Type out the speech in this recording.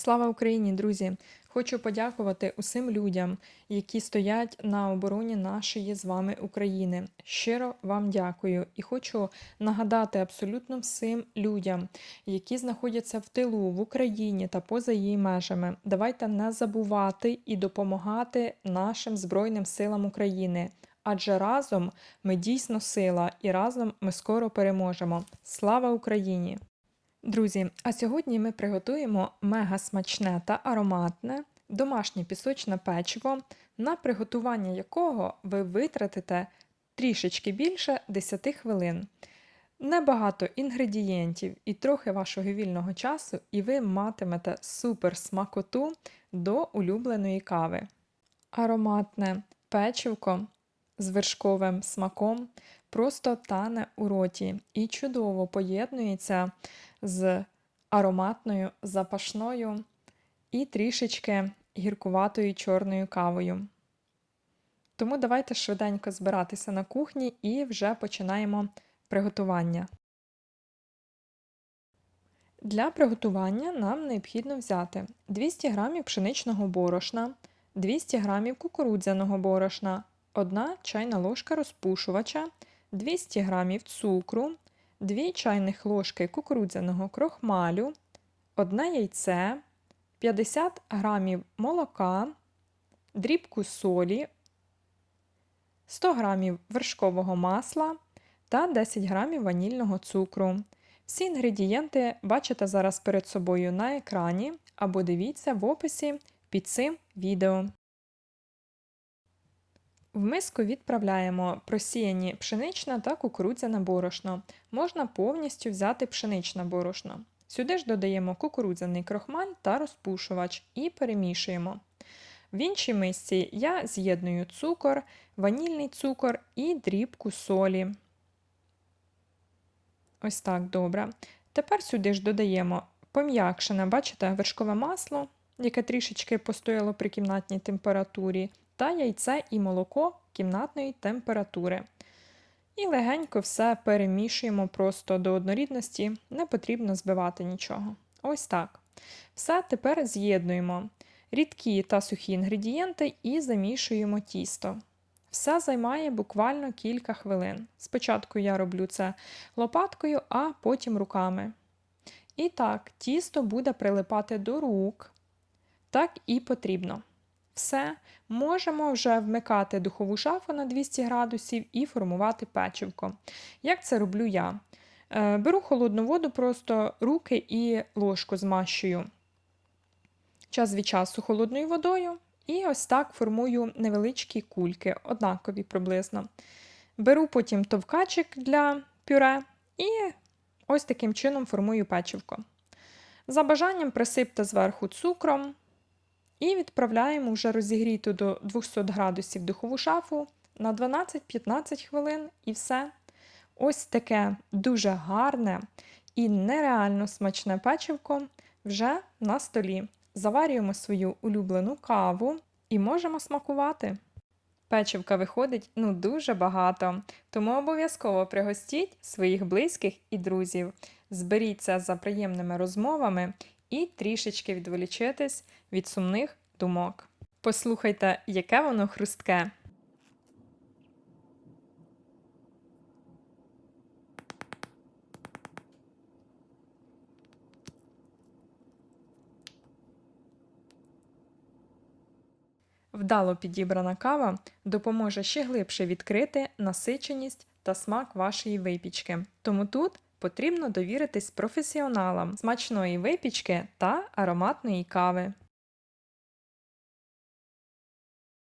Слава Україні, друзі! Хочу подякувати усім людям, які стоять на обороні нашої з вами України. Щиро вам дякую і хочу нагадати абсолютно всім людям, які знаходяться в тилу в Україні та поза її межами. Давайте не забувати і допомагати нашим Збройним силам України. Адже разом ми дійсно сила, і разом ми скоро переможемо. Слава Україні! Друзі, а сьогодні ми приготуємо мега смачне та ароматне домашнє пісочне печиво, на приготування якого ви витратите трішечки більше 10 хвилин. Небагато інгредієнтів і трохи вашого вільного часу, і ви матимете супер смакоту до улюбленої кави. Ароматне печивко з вершковим смаком просто тане у роті і чудово поєднується з ароматною, запашною і трішечки гіркуватою чорною кавою. Тому давайте швиденько збиратися на кухні і вже починаємо приготування. Для приготування нам необхідно взяти 200 г пшеничного борошна, 200 г кукурудзяного борошна, 1 чайна ложка розпушувача, 200 г цукру, 2 чайних ложки кукурудзяного крохмалю, 1 яйце, 50 г молока, дрібку солі, 100 г вершкового масла та 10 г ванільного цукру. Всі інгредієнти бачите зараз перед собою на екрані або дивіться в описі під цим відео. В миску відправляємо просіяні пшеничне та кукурудзяне борошно. Можна повністю взяти пшеничне борошно. Сюди ж додаємо кукурудзяний крохмаль та розпушувач і перемішуємо. В іншій мисці я з'єдную цукор, ванільний цукор і дрібку солі. Ось так добре. Тепер сюди ж додаємо пом'якшене, бачите, вершкове масло, яке трішечки постояло при кімнатній температурі та яйце і молоко кімнатної температури. І легенько все перемішуємо просто до однорідності, не потрібно збивати нічого. Ось так. Все тепер з'єднуємо рідкі та сухі інгредієнти і замішуємо тісто. Все займає буквально кілька хвилин. Спочатку я роблю це лопаткою, а потім руками. І так, тісто буде прилипати до рук, так і потрібно. Все, можемо вже вмикати духову шафу на 200 градусів і формувати печивко. Як це роблю я? Е, беру холодну воду, просто руки і ложку змащую час від часу холодною водою. І ось так формую невеличкі кульки, однакові приблизно. Беру потім товкачик для пюре і ось таким чином формую печивко. За бажанням присипте зверху цукром, і відправляємо вже розігріту до 200 градусів духову шафу на 12-15 хвилин і все. Ось таке дуже гарне і нереально смачне печивко вже на столі. Заварюємо свою улюблену каву і можемо смакувати. Печивка виходить ну дуже багато, тому обов'язково пригостіть своїх близьких і друзів. Зберіться за приємними розмовами і трішечки відволічитись від сумних думок. Послухайте, яке воно хрустке. Вдало підібрана кава допоможе ще глибше відкрити насиченість та смак вашої випічки. Тому тут потрібно довіритись професіоналам смачної випічки та ароматної кави.